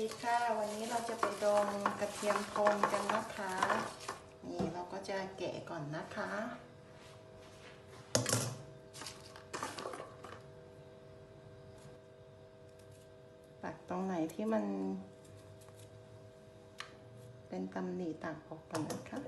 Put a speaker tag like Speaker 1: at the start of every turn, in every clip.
Speaker 1: ดีค่ะ วันนี้เราจะไปดองกระเทียมโทนกันนะคะ นี่เราก็จะแกะก่อนนะคะ ตักตรงไหนที่มัน เป็นตำหนิตักออกก่อนนะคะ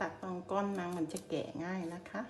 Speaker 1: ตัดตรงก้นมันมันจะแกะง่ายนะคะ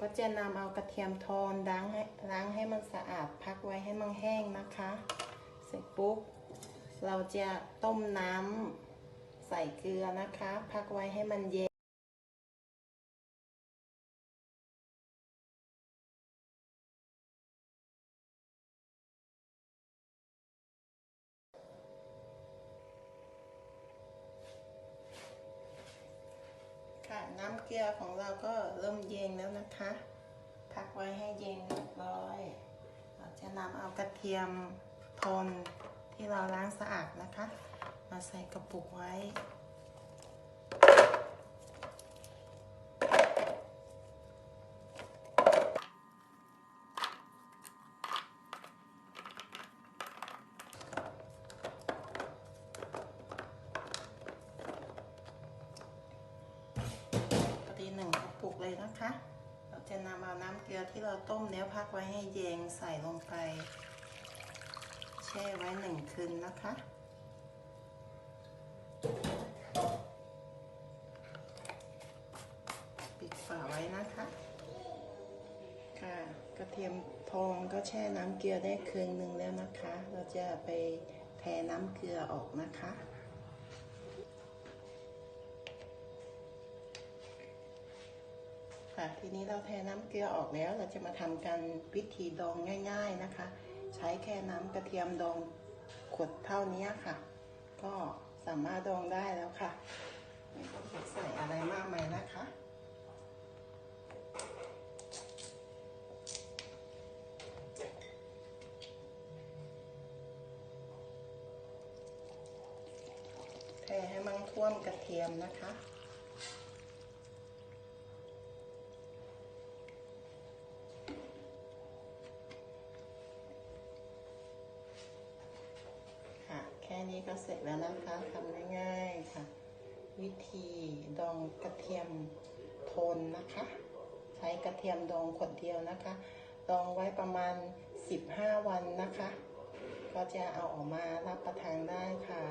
Speaker 1: ก็จะนำเอากระเทียมทอนล้างให้ล้างให้มันสะอาดพักไว้ให้มันแห้งนะคะ เสร็จปุ๊บเราจะต้มน้ำใส่เกลือนะคะ พักไว้ให้มันเย็น น้ำเกลือของเราก็เริ่มเย็นแล้วนะคะ พักไว้ให้เย็นเรียบร้อย เราจะนำเอากระเทียมทนที่เราล้างสะอาดนะคะ มาใส่กระปุกไว้ จะนำเอาน้ำเกลือที่เราต้มแล้วพักไว้ให้เย็นใส่ลงไป แช่ไว้หนึ่งคืนนะคะปิดฝาไว้นะคะค่ะกระเทียมทองก็แช่น้ำเกลือได้คืนหนึ่งแล้วนะคะ เราจะไปแทน้ำเกลือออกนะคะ ค่ะ ทีนี้เราเทน้ำเกลือออกแล้ว เราจะมาทำกันวิธีดองง่าย ๆนะคะ ใช้แค่น้ำกระเทียมดองขวดเท่านี้ค่ะ ก็สามารถดองได้แล้วค่ะ ไม่ต้องใส่อะไรมากมายนะคะเทให้มันท่วมกระเทียมนะคะ ก็เสร็จแล้วนะคะทำง่ายๆค่ะ วิธีดองกระเทียมโทนนะคะ ใช้กระเทียมดองขวดเดียวนะคะ ดองไว้ประมาณ 15 วันนะคะ ก็จะเอาออกมารับประทานได้ค่ะ